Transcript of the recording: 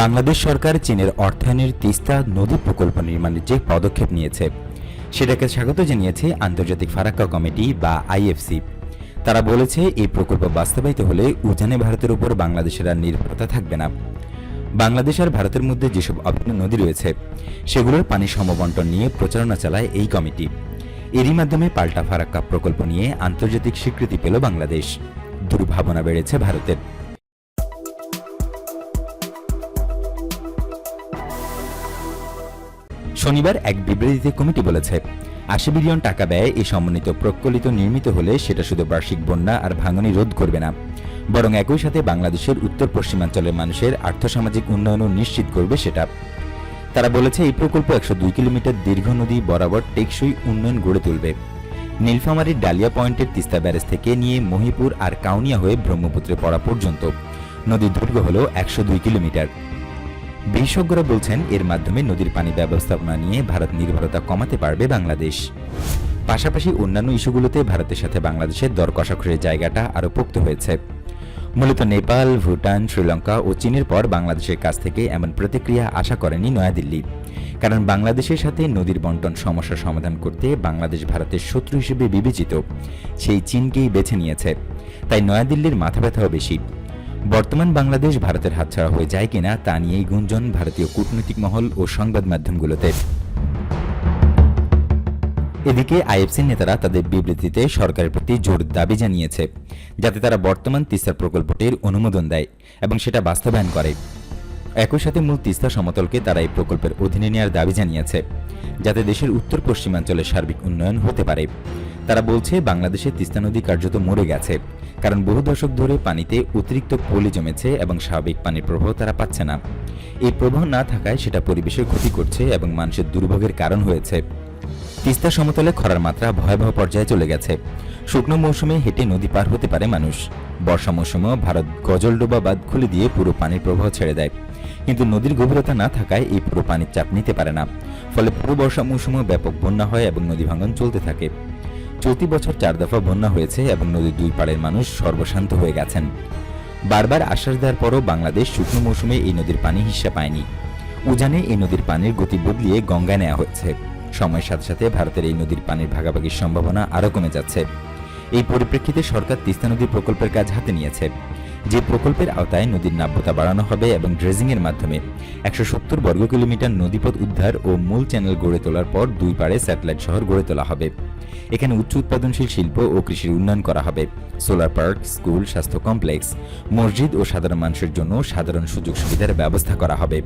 বাংলাদেশ সরকার চীনের অর্থায়নের তিস্তা নদী প্রকল্প নির্মাণের যে পদক্ষেপ নিয়েছে, সেটাকে স্বাগত জানিয়েছে আন্তর্জাতিক ফারাক্কা কমিটি বা আইএফসি। তারা বলেছে, এই প্রকল্প বাস্তবায়িত হলে উজানে ভারতের উপর বাংলাদেশের আর নির্ভরতা থাকবে না। বাংলাদেশ আর ভারতের মধ্যে যেসব অভিন্ন নদী রয়েছে, সেগুলোর পানি সমবন্টন নিয়ে প্রচারণা চালায় এই কমিটি। এরই মাধ্যমে পাল্টা ফারাক্কা প্রকল্প নিয়ে আন্তর্জাতিক স্বীকৃতি পেল বাংলাদেশ। দুর্ভাবনা বেড়েছে ভারতের। শনিবার এক বিবৃতিতে কমিটি বলেছে, আশি বিলিয়ন টাকা ব্যয়ে এই সমন্বিত প্রকল্পিত নির্মিত হলে সেটা শুধু বার্ষিক বন্যা আর ভাঙনি রোধ করবে না, বরং একই সাথে বাংলাদেশের উত্তর পশ্চিমাঞ্চলের মানুষের আর্থসামাজিক উন্নয়নও নিশ্চিত করবে সেটা। তারা বলেছে, এই প্রকল্প একশো দুই কিলোমিটার দীর্ঘ নদী বরাবর টেকসই উন্নয়ন গড়ে তুলবে। নীলফামারীর ডালিয়া পয়েন্টের তিস্তা ব্যারেজ থেকে নিয়ে মহিপুর আর কাউনিয়া হয়ে ব্রহ্মপুত্রে পড়া পর্যন্ত। নদীর দৈর্ঘ্য হল একশো দুই কিলোমিটার। বিশেষজ্ঞরা বলছেন, এর মাধ্যমে নদীর পানি ব্যবস্থাপনা নিয়ে ভারত নির্ভরতা কমাতে পারবে বাংলাদেশ। পাশাপাশি অন্যান্য ইস্যুগুলোতে ভারতের সাথে বাংলাদেশের দর কষাকষির জায়গাটা আরও পোক্ত হয়েছে। মূলত নেপাল, ভুটান, শ্রীলঙ্কা ও চীনের পর বাংলাদেশের কাছ থেকে এমন প্রতিক্রিয়া আশা করেনি নয়াদিল্লি। কারণ বাংলাদেশের সাথে নদীর বন্টন সমস্যা সমাধান করতে বাংলাদেশ ভারতের শত্রু হিসেবে বিবেচিত। সেই চীনকেই বেছে নিয়েছে। তাই নয়াদিল্লির মাথা ব্যথাও বেশি। বর্তমান বাংলাদেশ ভারতের হাতছাড়া হয়ে যায় কিনা তা নিয়েই গুঞ্জন ভারতীয় কূটনৈতিক মহল ও সংবাদ মাধ্যমগুলোতে। এদিকে আইএফসির নেতারা তাদের বিবৃতিতে সরকারের প্রতি জোর দাবি জানিয়েছে, যাতে তারা বর্তমান তিস্তার প্রকল্পটির অনুমোদন দেয় এবং সেটা বাস্তবায়ন করে। একই সাথে মূল তিস্তা সমতলকে তারা এই প্রকল্পের অধীনে নেওয়ার দাবি জানিয়েছে, যাতে দেশের উত্তর পশ্চিমাঞ্চলের সার্বিক উন্নয়ন হতে পারে। তারা বলছে, বাংলাদেশে তিস্তা নদী কার্যত মরে গেছে, কারণ বহু দশক ধরে পানিতে অতিরিক্ত পলি জমেছে এবং স্বাভাবিক পানির প্রবাহ তারা পাচ্ছে না। এই প্রবাহ না থাকায় সেটা পরিবেশের ক্ষতি করছে এবং মানুষের দুর্ভোগের কারণ হয়েছে। তিস্তা সমতলে খরার মাত্রা ভয়াবহ পর্যায়ে চলে গেছে। শুকনো মৌসুমে হেঁটে নদী পার হতে পারে মানুষ। বর্ষা মৌসুমেও ভারত গজলডোবা বাঁধ খুলে দিয়ে পুরো পানির প্রবাহ ছেড়ে দেয়। কিন্তু নদীর গভীরতা না থাকায় এই পুরো পানির চাপ নিতে পারে না। ফলে পুরো বর্ষা মৌসুমেও ব্যাপক বন্যা হয় এবং নদী ভাঙন চলতে থাকে। চলতি বছর চার দফা বন্যা হয়েছে এবং নদীর দুই পাড়ের মানুষ সর্বশান্ত হয়ে গেছেন। বারবার আশ্বাস দেওয়ার পরও বাংলাদেশ শুকনো মৌসুমে এই নদীর পানি হিস্সা পায়নি। উজানে এই নদীর পানির গতি বদলিয়ে গঙ্গায় নেওয়া হয়েছে সময়ের সাথে সাথে ভারতের এই নদীর পানির ভাগাভাগির সম্ভাবনা আরও কমে যাচ্ছে। এই পরিপ্রেক্ষিতে সরকার তিস্তা নদী প্রকল্পের কাজ হাতে নিয়েছে। যে প্রকল্পের আওতায় নদীর নাব্যতা বাড়ানো হবে এবং ড্রেজিংয়ের মাধ্যমে একশো সত্তর বর্গ কিলোমিটার নদীপথ উদ্ধার ও মূল চ্যানেল গড়ে তোলার পর দুই পারে স্যাটেলাইট শহর গড়ে তোলা হবে। এখানে উচ্চ উৎপাদনশীল শিল্প ও কৃষির উন্নয়ন করা হবে। সোলার পার্ক, স্কুল, স্বাস্থ্য কমপ্লেক্স, মসজিদ ও সাধারণ মানুষের জন্য সাধারণ সুযোগ সুবিধার ব্যবস্থা করা হবে।